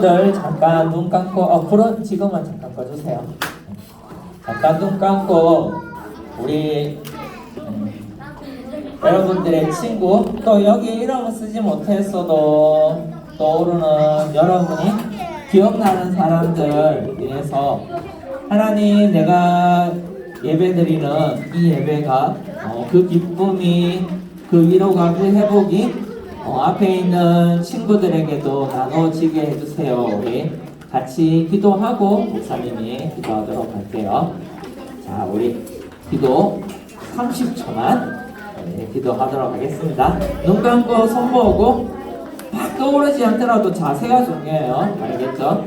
들 잠깐 눈 감고 어 불은 지금은 잠깐 꺼주세요. 잠깐 눈 감고 우리 음, 여러분들의 친구 또 여기 이름을 쓰지 못했어도 떠오르는 여러분이 기억나는 사람들 위해서 하나님 내가 예배드리는 이 예배가 어, 그 기쁨이 그 위로가 그 회복이 어, 앞에 있는 친구들에게도 나눠지게 해주세요. 우리 같이 기도하고 목사님이 기도하도록 할게요. 자, 우리 기도 30초만 네, 기도하도록 하겠습니다. 눈 감고 손 모으고 막 떠오르지 않더라도 자세가 중요해요. 알겠죠?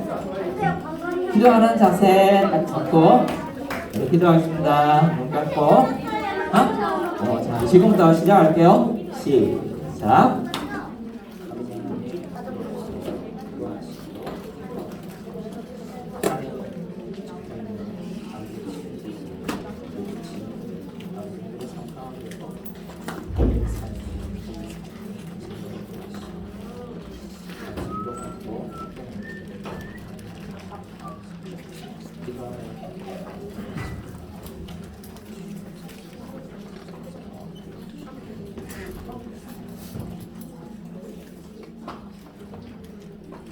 기도하는 자세 딱 잡고 네, 기도하겠습니다. 눈 감고 어? 어, 자, 지금부터 시작할게요. 시작.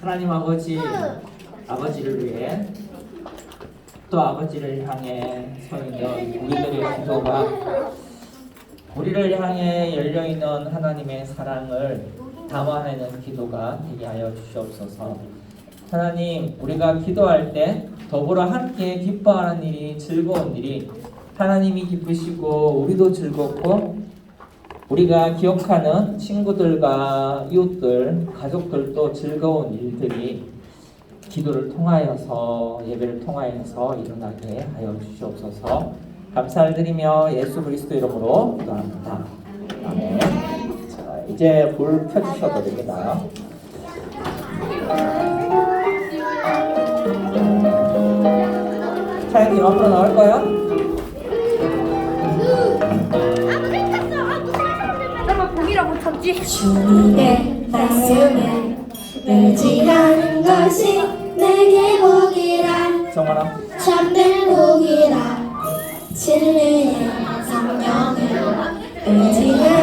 하나님 아버지 아버지를 위해 또 아버지를 향해 서 있는 우리들의 기도가 우리를 향해 열려 있는 하나님의 사랑을 담아내는 기도가 되게 하여 주시옵소서. 하나님, 우리가 기도할 때 더불어 함께 기뻐하는 일이 즐거운 일이 하나님이 기쁘시고 우리도 즐겁고 우리가 기억하는 친구들과 이웃들, 가족들도 즐거운 일들이 기도를 통하여서 예배를 통하여서 일어나게 하여 주시옵소서. 감사를 드리며 예수 그리스도 이름으로 기도합니다. 아멘. 자, 이제 불 켜주셔도 됩니다. 차영님 앞으로 나올 거야? 주님의 말씀에 의지하는 것이 내게 복이라. 정원아. 참된 복이라. 진리의 성령을 의지하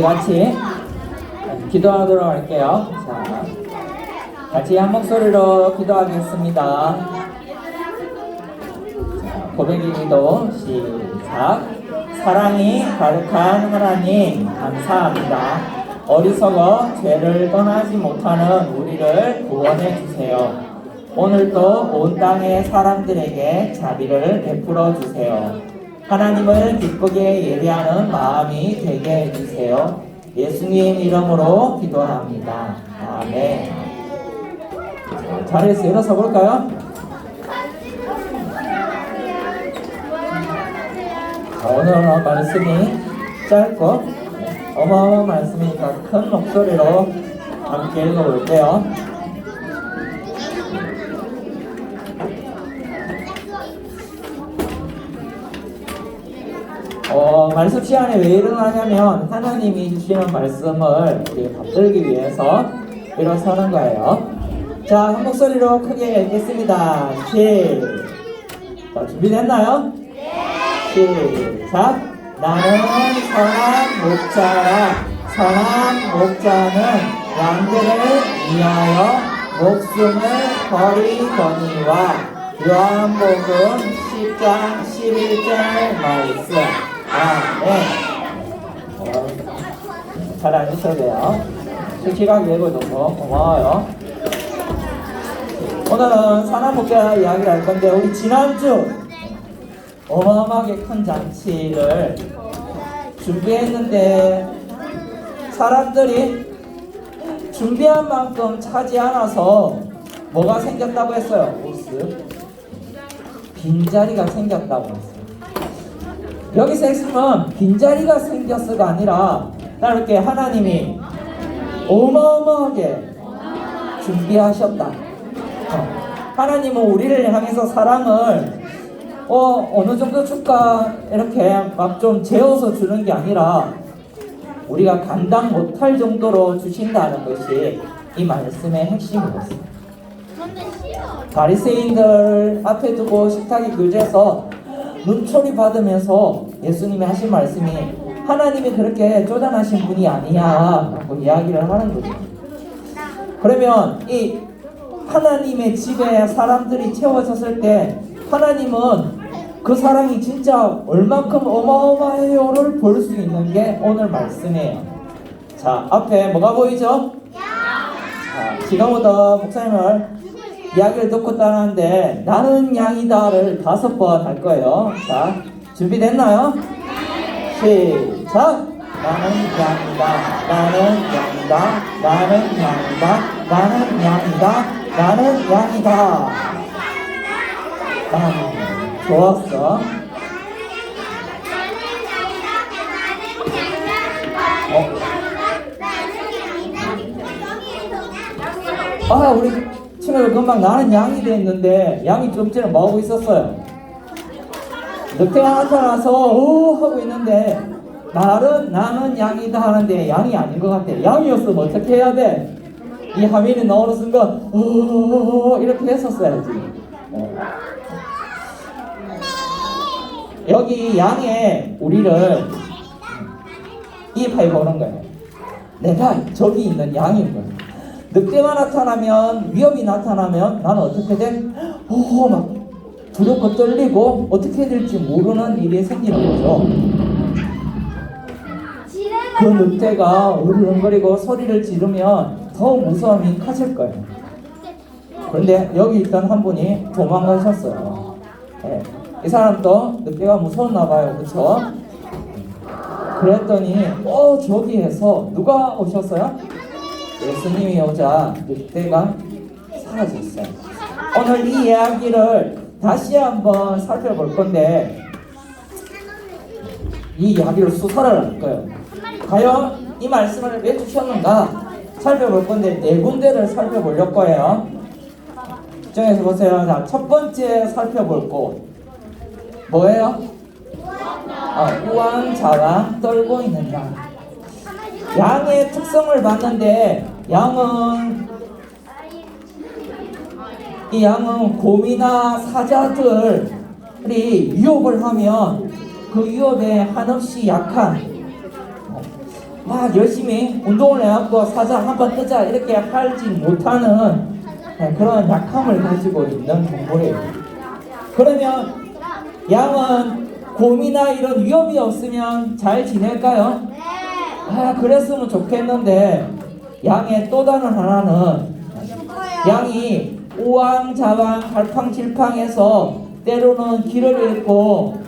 우리 같이 기도하도록 할게요. 자, 같이 한 목소리로 기도하겠습니다. 자, 고백 기도 시작. 사랑이 가득한 하나님 감사합니다. 어리석어 죄를 떠나지 못하는 우리를 구원해 주세요. 오늘도 온 땅의 사람들에게 자비를 베풀어 주세요. 하나님을 기쁘게 예배하는 마음이 되게 해주세요. 예수님 이름으로 기도합니다. 아멘. 자리에서 일어서 볼까요? 자, 오늘 말씀이 짧고 어마어마한 말씀이니까 큰 목소리로 함께 읽어볼게요. 어, 말씀 시간에 왜 일어나냐면 하나님이 주시는 말씀을 우리 받들기 위해서 일어서는 거예요. 자, 한 목소리로 크게 읽겠습니다. 시. 자, 준비됐나요? 시작. 나는 선한 목자라. 선한 목자는 양들을 위하여 목숨을 버리거니와 요한복음 10장 11절 말씀. 잘 앉으셔도 돼요. 솔직하게 읽어줘서 고마워요. 오늘은 산업복자 이야기를 할 건데 우리 지난주 어마어마하게 큰 잔치를 준비했는데 사람들이 준비한 만큼 차지 않아서 뭐가 생겼다고 했어요? 보스 빈자리가 생겼다고 했어요. 여기서 핵심은 빈자리가 생겼어가 아니라 나 이렇게 하나님이 어마어마하게 준비하셨다. 어. 하나님은 우리를 향해서 사랑을 어 어느 정도 줄까 이렇게 막 좀 재워서 주는 게 아니라 우리가 감당 못할 정도로 주신다는 것이 이 말씀의 핵심이었어요. 바리새인들 앞에 두고 식탁에 그제서 눈초리 받으면서 예수님이 하신 말씀이 하나님이 그렇게 쪼잔하신 분이 아니야 라고 이야기를 하는 거죠. 그러면 이 하나님의 집에 사람들이 채워졌을 때 하나님은 그 사랑이 진짜 얼만큼 어마어마해요를 볼 수 있는 게 오늘 말씀이에요. 자, 앞에 뭐가 보이죠? 자, 지금부터 목사님을 이야기를 듣고 따라하는데 나는 양이다를 다섯 번 할 거예요. 자, 준비됐나요? 시작! 나는 양이다, 나는 양이다, 나는 양이다, 나는 양이다, 나는 양이다. 아, 좋았어. 아, 우리 친구들 금방 나는 양이 돼 있는데 양이 좀 전에 뭐 하고 있었어요? 늑대가 나타나서 오 하고 있는데 말은 나는 양이다 하는데 양이 아닌 것 같아. 양이었으면 어떻게 해야 돼? 이 화면이 나오는 순간 오 이렇게 했었어야지. 어. 여기 양에 우리를 이입해 보는 거예요. 내가 저기 있는 양인 거예요. 늑대가 나타나면 위협이 나타나면 나는 어떻게 돼? 오, 막 두렵고 떨리고 어떻게 될지 모르는 일이 생기는 거죠. 그 늑대가 으르렁거리고 소리를 지르면 더 무서움이 커질 거예요. 그런데 여기 있던 한 분이 도망가셨어요. 예. 이 사람도 늑대가 무서웠나 봐요. 그쵸? 그랬더니 어 저기에서 누가 오셨어요? 예수님이 오자 늑대가 사라졌어요. 오늘 이 이야기를 다시 한번 살펴볼 건데 이 이야기를 수사를 할 거예요. 과연 이 말씀을 왜 주셨는가 살펴볼 건데 네 군데를 살펴보려고 거예요. 집중해서 보세요. 자, 첫 번째 살펴볼 곳 뭐예요? 아, 우왕좌왕 떨고 있는 양. 양의 특성을 봤는데 양은 이 양은 곰이나 사자들이 위협을 하면 그 위협에 한없이 약한 어, 막 열심히 운동을 해갖고 사자 한번 뜨자 이렇게 하지 못하는 네, 그런 약함을 가지고 있는 동물이에요. 그러면 양은 곰이나 이런 위험이 없으면 잘 지낼까요? 아, 그랬으면 좋겠는데 양의 또 다른 하나는 양이 우왕좌왕 갈팡질팡해서 때로는 길을 잃고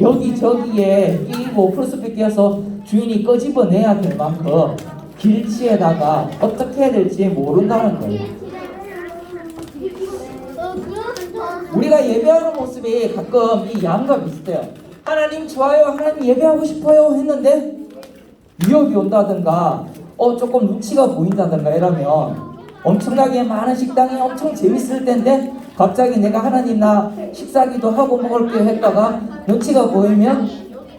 여기저기에 끼고 풀숲에 끼어서 주인이 끄집어내야 될 만큼 길치에다가 어떻게 해야 될지 모른다는 거예요. 우리가 예배하는 모습이 가끔 이 양과 비슷해요. 하나님 좋아요, 하나님 예배하고 싶어요 했는데 위협이 온다든가 어 조금 눈치가 보인다든가 이러면 엄청나게 많은 식당이 엄청 재밌을 텐데 갑자기 내가 하나님 나 식사기도 하고 먹을게 했다가 눈치가 보이면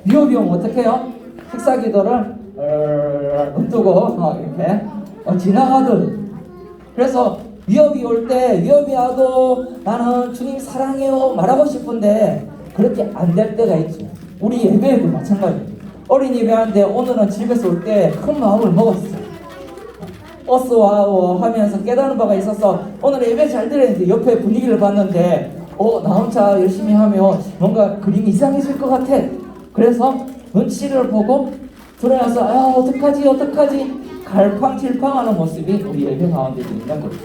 위협이 오면 어떡해요? 식사기도를 눈 뜨고 어, 이렇게 어, 지나가듯 그래서 위협이 올 때 위협이 와도 나는 주님 사랑해요 말하고 싶은데 그렇게 안 될 때가 있죠. 우리 예배에도 마찬가지예요. 어린 예배하는데 오늘은 집에서 올 때 큰 마음을 먹었어. 버스 와우 하면서 깨달은 바가 있어서 오늘 예배 잘 드렸는데 옆에 분위기를 봤는데 어, 나 혼자 열심히 하면 뭔가 그림이 이상해질 것 같아. 그래서 눈치를 보고 들어와서 아 어떡하지 어떡하지 갈팡질팡 하는 모습이 우리 예배 가운데 있는 거죠.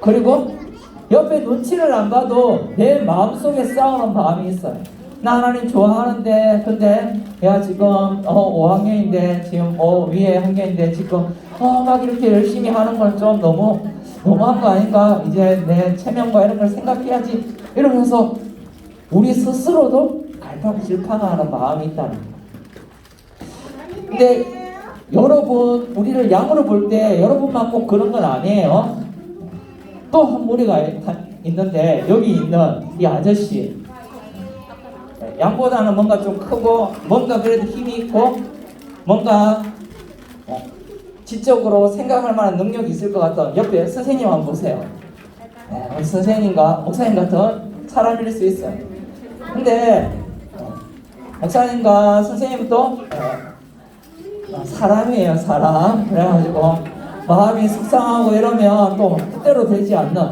그리고 옆에 눈치를 안 봐도 내 마음속에 싸우는 마음이 있어요. 나 하나님 좋아하는데 근데 야 지금 어 5학년인데 지금 어 위에 학년인데 지금 어 막 이렇게 열심히 하는 건 좀 너무 너무한 거 아닌가 이제 내 체면과 이런 걸 생각해야지 이러면서 우리 스스로도 갈팡질팡하는 마음이 있다는 거예요. 근데 여러분 우리를 양으로 볼 때 여러분만 꼭 그런 건 아니에요. 또 한 무리가 있는데 여기 있는 이 아저씨 양보다는 뭔가 좀 크고 뭔가 그래도 힘이 있고 뭔가 어, 지적으로 생각할 만한 능력이 있을 것 같던 옆에 선생님 한번 보세요. 네, 선생님과 목사님 같은 사람일 수 있어요. 근데 어, 목사님과 선생님도 어, 사람이에요 사람 그래가지고 마음이 속상하고 이러면 또 뜻대로 되지 않는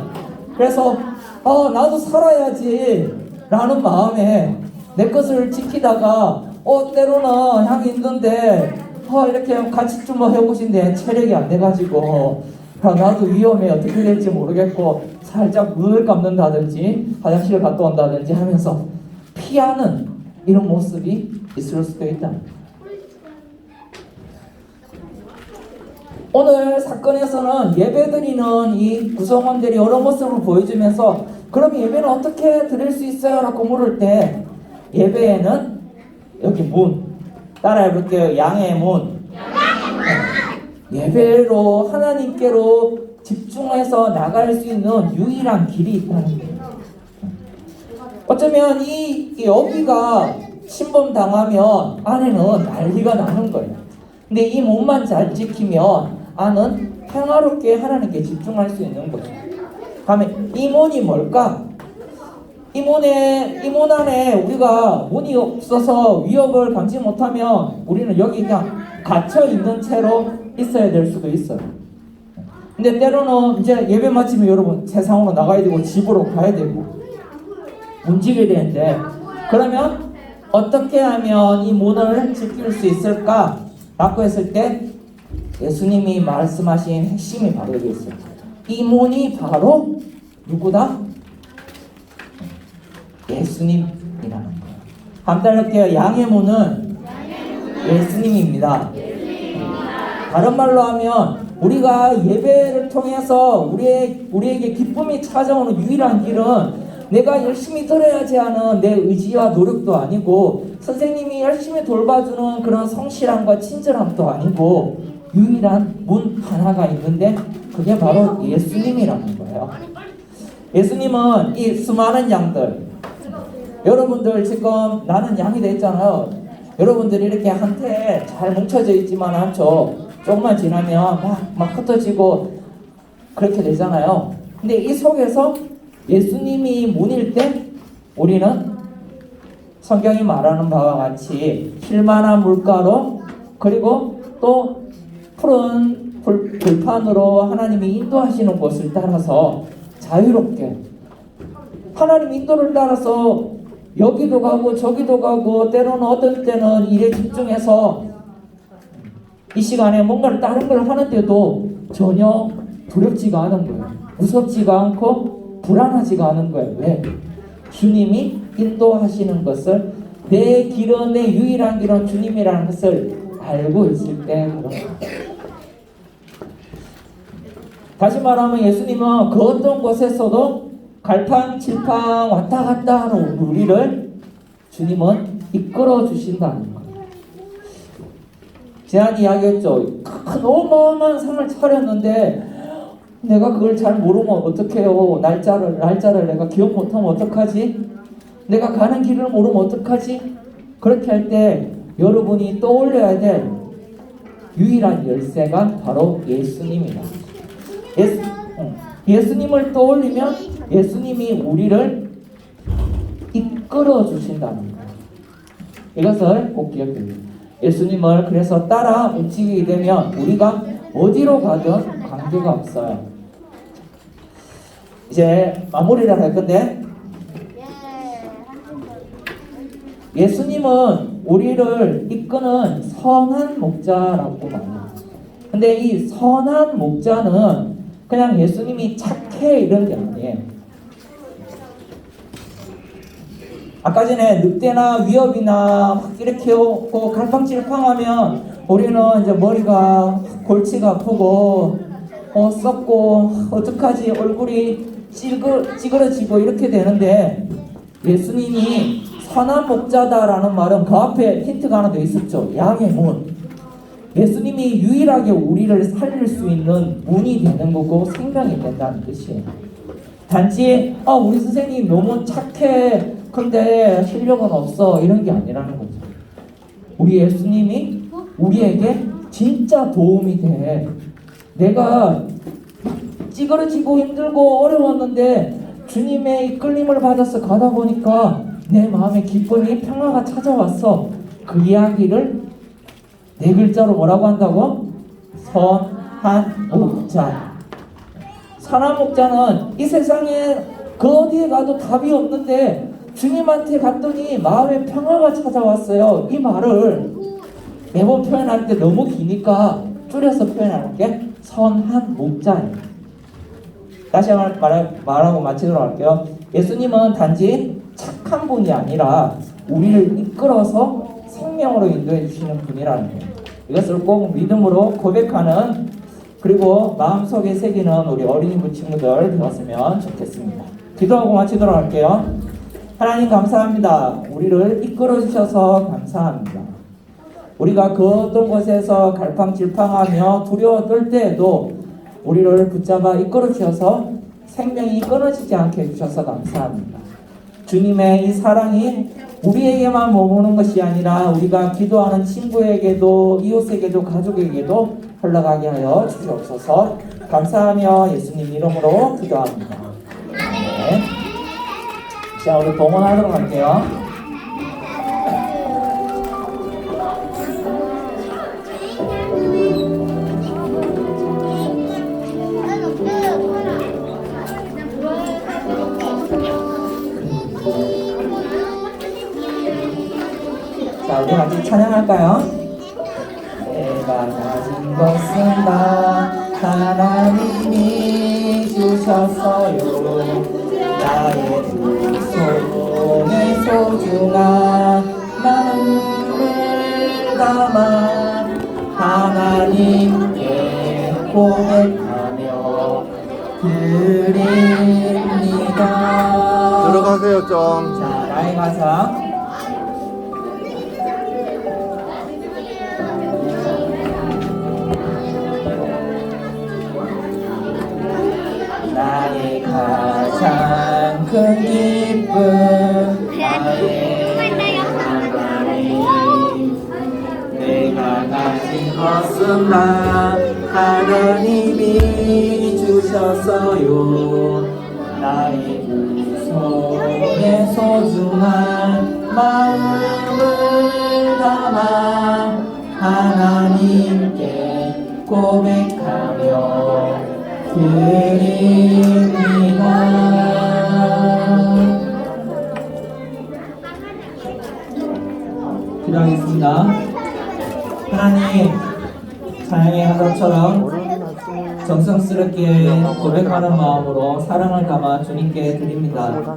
그래서 어 나도 살아야지 라는 마음에 내 것을 지키다가 어 때로는 향이 있는데 어 이렇게 같이 좀 해보신데 체력이 안 돼가지고 아, 나도 위험해 어떻게 될지 모르겠고 살짝 눈을 감는다든지 화장실 갔다 온다든지 하면서 피하는 이런 모습이 있을 수도 있다. 오늘 사건에서는 예배드리는 이 구성원들이 여러 모습을 보여주면서 그럼 예배는 어떻게 드릴 수 있어요? 라고 물을 때 예배에는 여기 문 따라해 볼게요 양의 문 예배로 하나님께로 집중해서 나갈 수 있는 유일한 길이 있다는 거예요 어쩌면 이, 이 여기가 침범 당하면 안에는 난리가 나는 거예요 근데 이 몸만 잘 지키면 안은 평화롭게 하나님께 집중할 수 있는 거죠. 다음에 이 문이 뭘까? 이 문에 이문 안에 우리가 문이 없어서 위협을 감지 못하면 우리는 여기 그냥 갇혀 있는 채로 있어야 될 수도 있어요. 근데 때로는 이제 예배 마치면 여러분 세상으로 나가야 되고 집으로 가야 되고 움직여야 되는데 그러면 어떻게 하면 이 문을 지킬 수 있을까? 라고 했을 때 예수님이 말씀하신 핵심이 바로 여기 있어요. 이 문이 바로 누구다? 예수님이라는 거예요. 함따를게요. 양의 문은 예수님입니다. 다른 말로 하면 우리가 예배를 통해서 우리의, 우리에게 기쁨이 찾아오는 유일한 길은 내가 열심히 들어야지 하는 내 의지와 노력도 아니고 선생님이 열심히 돌봐주는 그런 성실함과 친절함도 아니고 유일한 문 하나가 있는데 그게 바로 예수님이라는 거예요. 예수님은 이 수많은 양들 여러분들 지금 나는 양이 됐잖아요. 여러분들이 이렇게 한테 잘 뭉쳐져 있지만 않죠. 조금만 지나면 막, 막 흩어지고 그렇게 되잖아요. 근데 이 속에서 예수님이 문일 때 우리는 성경이 말하는 바와 같이 힐만한 물가로 그리고 또 푸른 불, 불판으로 하나님이 인도하시는 곳을 따라서 자유롭게 하나님 인도를 따라서 여기도 가고 저기도 가고 때로는 어떤 때는 일에 집중해서 이 시간에 뭔가를 다른 걸 하는데도 전혀 두렵지가 않은 거예요. 무섭지가 않고 불안하지가 않은 거예요. 왜? 주님이 인도하시는 것을 내 길은 내 유일한 길은 주님이라는 것을 알고 있을 때 그런. 다시 말하면 예수님은 그 어떤 곳에서도 갈팡 질팡 왔다 갔다 하는 우리를 주님은 이끌어 주신다는 거예요. 제가 이야기했죠. 큰 어마어마한 상을 차렸는데 내가 그걸 잘 모르면 어떡해요. 날짜를 날짜를 내가 기억 못하면 어떡하지? 내가 가는 길을 모르면 어떡하지? 그렇게 할 때 여러분이 떠올려야 될 유일한 열쇠가 바로 예수님이다. 예수, 응. 예수님을 떠올리면 예수님이 우리를 이끌어 주신다는 거예요. 이것을 꼭 기억해야 돼요. 예수님을 그래서 따라 움직이게 되면 우리가 어디로 가든 관계가 없어요. 이제 마무리를 할 건데 예수님은 우리를 이끄는 선한 목자라고 말해요. 근데 이 선한 목자는 그냥 예수님이 착해 이런 게 아니에요. 아까 전에 늑대나 위협이나 막 이렇게 오고 갈팡질팡하면 우리는 이제 머리가 골치가 아프고 어 썩고 어떡하지? 얼굴이 찌그, 찌그러지고 이렇게 되는데 예수님이 선한 목자다라는 말은 그 앞에 힌트가 하나 더 있었죠. 양의 문. 예수님이 유일하게 우리를 살릴 수 있는 문이 되는 거고 생명이 된다는 뜻이에요. 단지 아 우리 선생님 너무 착해 근데 실력은 없어. 이런 게 아니라는 거죠. 우리 예수님이 우리에게 진짜 도움이 돼. 내가 찌그러지고 힘들고 어려웠는데 주님의 이끌림을 받아서 가다 보니까 내 마음에 기쁨이 평화가 찾아왔어. 그 이야기를 네 글자로 뭐라고 한다고? 선한 목자. 선한 목자는 이 세상에 그 어디에 가도 답이 없는데 주님한테 갔더니 마음에 평화가 찾아왔어요. 이 말을 매번 표현할 때 너무 기니까 줄여서 표현할게. 선한 목자예요. 다시 한번 말, 말하고 마치도록 할게요. 예수님은 단지 착한 분이 아니라 우리를 이끌어서 생명으로 인도해 주시는 분이라는 거예요. 이것을 꼭 믿음으로 고백하는 그리고 마음속에 새기는 우리 어린이부 친구들 되었으면 좋겠습니다. 기도하고 마치도록 할게요. 하나님 감사합니다. 우리를 이끌어 주셔서 감사합니다. 우리가 그 어떤 곳에서 갈팡질팡하며 두려워 떨 때에도 우리를 붙잡아 이끌어 주셔서 생명이 끊어지지 않게 해주셔서 감사합니다. 주님의 이 사랑이 우리에게만 머무는 것이 아니라 우리가 기도하는 친구에게도 이웃에게도 가족에게도 흘러가게 하여 주시옵소서 감사하며 예수님 이름으로 기도합니다. 네. 자 우리 봉헌하도록 할게요. 자, 우리 같이 찬양할까요? 것은 다 하나님이 주셨어요 나의 두 손에 소중한 마음을 담아 하나님께 고백하며 드립니다. 기도하겠습니다. 하나님, 사랑의 가족처럼 정성스럽게 고백하는 마음으로 사랑을 담아 주님께 드립니다.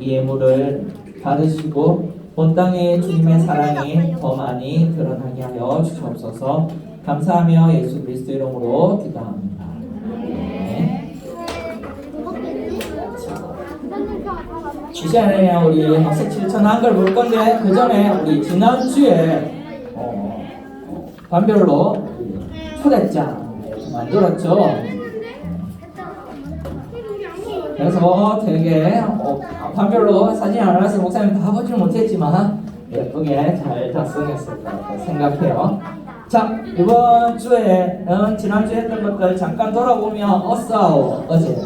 이 예물을 받으시고 본 땅에 주님의 사랑이 더 많이 드러나게 하여 주시옵소서. 감사하며 예수 그리스도 이름으로 기도합니다. 네. 이 시간에 우리 학생 7천 한글 볼 건데 그 전에 우리 지난주에 어, 반별로 초대장 만들었죠. 그래서 되게 어, 반별로 사진 안 올라서 목사님 다 보지는 못했지만 예쁘게 잘 작성했을 거라고 생각해요. 자 이번 주에는 지난주에 했던 것들 잠깐 돌아보면 어싸오 어제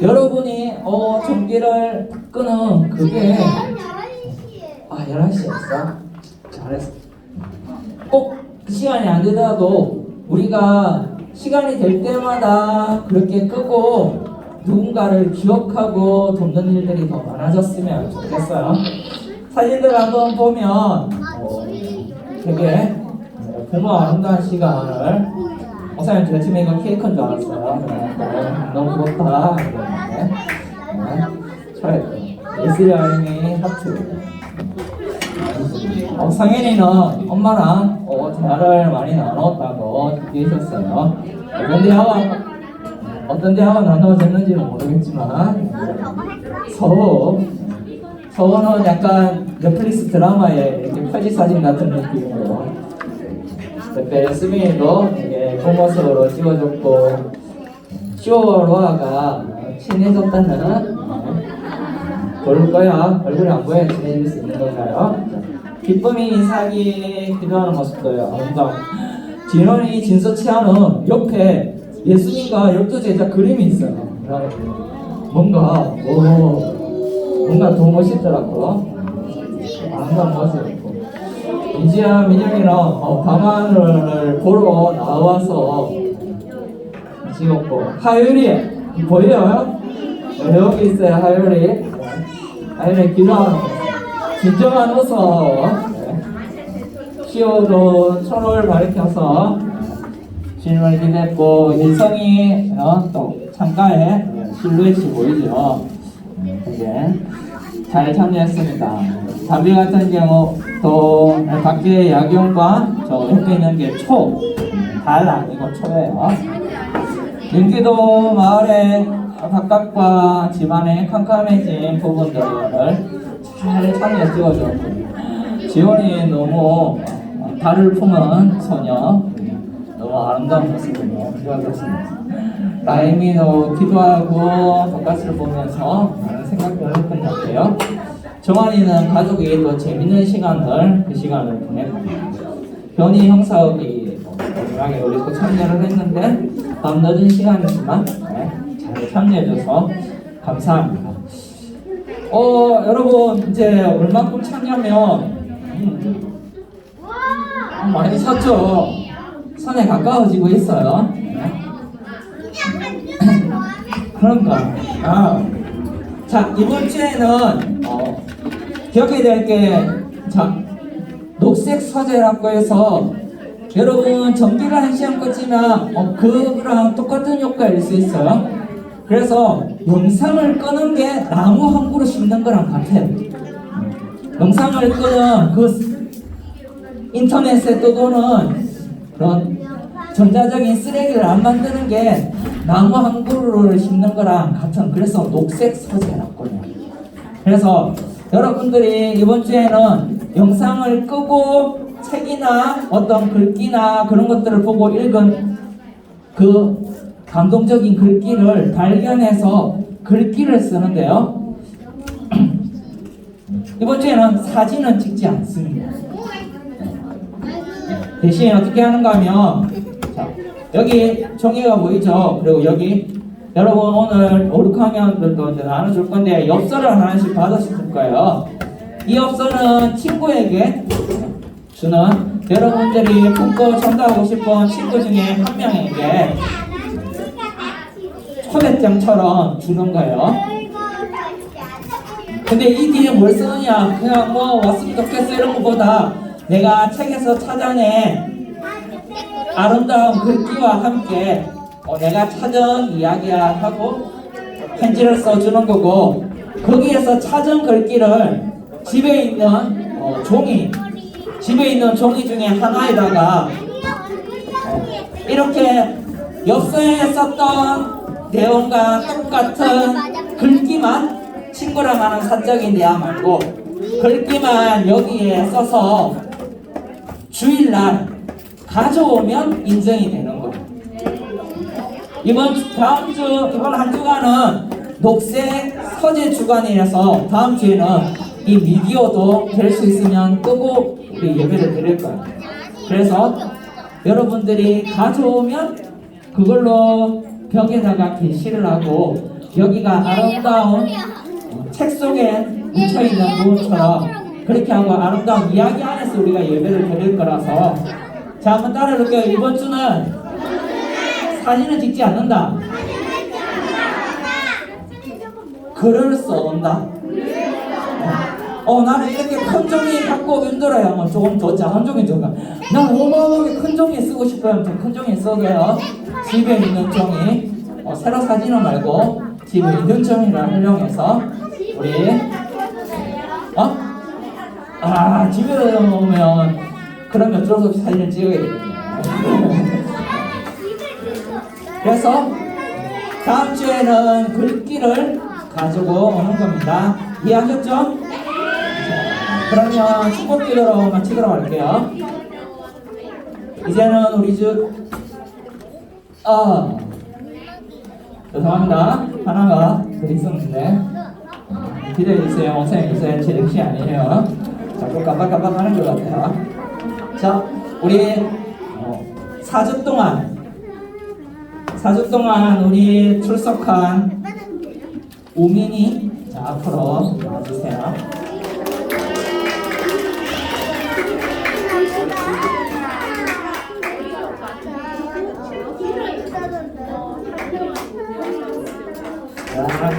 여러분이 어 전기를 끄는 그게 아 11시였어? 잘했어 꼭그 시간이 안 되더라도 우리가 시간이 될 때마다 그렇게 끄고 누군가를 기억하고 돕는 일들이 더 많아졌으면 좋겠어요. 사진들 한번 보면 어, 되게 어, 부모 아름다운 시간을. 목사님 저 아침에 이거 케이크인 줄 알았어요. 네, 너무 좋다. 이랬는데 네, 잘했고 예슬이님이 합주. 어, 상현이는 엄마랑 어, 대화를 많이 나눴다고 얘기하셨어요. 어떤 대화가 어떤 대화가 나눠졌는지는 모르겠지만 서호 서호는 약간 넷플릭스 드라마의 이렇게 표지 사진 같은 느낌으로 그때 되게 폰모습으로 찍어줬고 쇼로아가 친해졌다는 모를 거야. 얼굴이 안 보여 친해질 수 있는 건가요? 기쁨이 인사하기 기도하는 모습도요. 아름다워. 진원이 진서치 않은 옆에 예수님과 열두 제자 그림이 있어요. 뭔가 오 뭔가 더 멋있더라고. 아름다운 모습이고. 이지아 민영이랑 어, 밤하늘을 보러 나와서 찍었고 하율이 보여요? 네, 여기 있어요 하율이 하율이 기도하는 거 진정한 웃어 시오도 천을 밝혀서 주님을 기대했고 일성이 어, 또 창가에 실루엣이 보이죠. 이제 잘 참여했습니다. 담비 같은 경우 또 밖에 야경과 저 옆에 있는 게 초 달라 이거 초예요. 윤기도 마을의 바깥과 집안의 캄캄해진 부분들을 잘 참여 찍어줬고 지원이 너무 달을 품은 소녀 너무 아름다운 모습을 너무 좋아졌습니다. 라임이도 기도하고 바깥을 보면서 많은 생각들을 했던 것 같아요. 정환이는 가족이 또 재밌는 시간을 그 시간을 보냈고 변희 형사업이 마지막에 우리 또 참여를 했는데 밤 늦은 시간이지만 네, 잘 참여해줘서 감사합니다. 어 여러분 이제 얼마큼 참여하면 음, 음, 많이 샀죠. 선에 가까워지고 있어요. 네. 그러니까 아, 자 이번 주에는 어, 기억해야 될게자 녹색 서재라고 해서 여러분 전기를 한 시간 껐지만 어, 그거랑 똑같은 효과일 수 있어요. 그래서 영상을 끄는 게 나무 한 그루 심는 거랑 같아요. 영상을 끄는 그 인터넷에 떠도는 그런 전자적인 쓰레기를 안 만드는 게 나무 한 그루를 심는 거랑 같은 그래서 녹색 서재라고 해요. 그래서 여러분들이 이번 주에는 영상을 끄고 책이나 어떤 글귀나 그런 것들을 보고 읽은 그 감동적인 글귀를 발견해서 글귀를 쓰는데요. 이번 주에는 사진은 찍지 않습니다. 대신 어떻게 하는가 하면 자, 여기 종이가 보이죠? 그리고 여기 여러분 오늘 오륙하면들도 이제 나눠줄 건데 엽서를 하나씩 받으실 거예요. 이 엽서는 친구에게 주는 여러분들이 품고 전달하고 싶은 친구 중에 한 명에게 초대장처럼 주는 거예요. 근데 이 뒤에 뭘 쓰느냐? 그냥 뭐 왔으면 좋겠어 이런 것보다 내가 책에서 찾아낸 아름다운 글귀와 함께 어, 내가 찾은 이야기야 하고 편지를 써주는 거고 거기에서 찾은 글귀를 집에 있는 어, 종이 집에 있는 종이 중에 하나에다가 어, 이렇게 엽서에 썼던 내용과 똑같은 글귀만 친구랑 하는 사적인 대화 말고 글귀만 여기에 써서 주일날 가져오면 인정이 되는 거예요. 이번 주- 다음 주 이번 한 주간은 녹색 서재 주간이라서 다음 주에는 이 미디어도 될 수 있으면 끄고 우리 예배를 드릴 거예요. 그래서 여러분들이 가져오면 그걸로 벽에다가 게시를 하고 여기가 아름다운 어, 책 속에 묻혀 있는 부분처럼 그렇게 하고 아름다운 이야기 안에서 우리가 예배를 드릴 거라서 자 한번 따라해볼게요. 이번 주는 사진을 찍지 않는다. 글을 써온다. 어, 나는 이렇게 큰 종이 갖고 힘들어요. 뭐 조금 더 작은 종이. 난 어마어마하게 큰 종이 쓰고 싶어요. 더큰 종이 써도요. 집에 있는 종이, 어, 새로 사진은 말고 집에 있는 종이를 활용해서 우리 어? 아 집에 오면 그러면 어쩔 수 없이 사진을 찍어야 되겠네요. 그래서 다음 주에는 글귀를 가지고 오는 겁니다. 이해하셨죠? 자, 그러면 축복기도로 마치도록 할게요. 이제는 우리 집, 아, 죄송합니다. 하나가 더 있었는데. 기대해주세요. 목사님이세요. 제 역시 아니에요. 자꾸 깜빡깜빡 하는 것 같아요. 자, 우리 어, 4주 동안 4주 동안 우리 출석한 우민이 자 앞으로 나와주세요.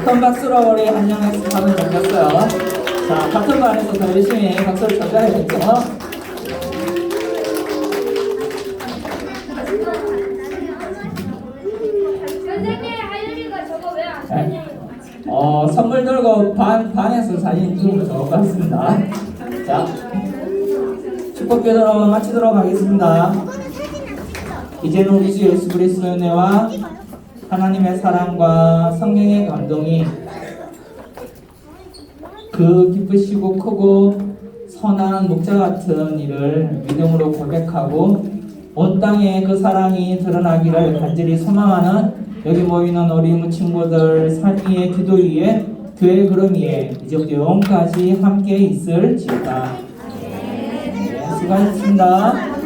자, 큰 박수로 우리 안녕하세요 하면 넘겼어요. 자, 같은 반에서 더 열심히 박수를 쳐줘야겠죠. 어, 선물 들고 반, 반에서 사진 찍으면 좋을 것 같습니다. 자, 축복기도로 마치도록 하겠습니다. 이제는 우리 주 예수 그리스도의 은혜와 하나님의 사랑과 성령의 감동이 그 기쁘시고 크고 선한 목자 같은 일을 믿음으로 고백하고 온 땅에 그 사랑이 드러나기를 간절히 소망하는 여기 모이는 어린 친구들 삶 위에 기도 위에 교회 그름 위에 이제부터 영원까지 함께 있을지어다 네, 수고하셨습니다.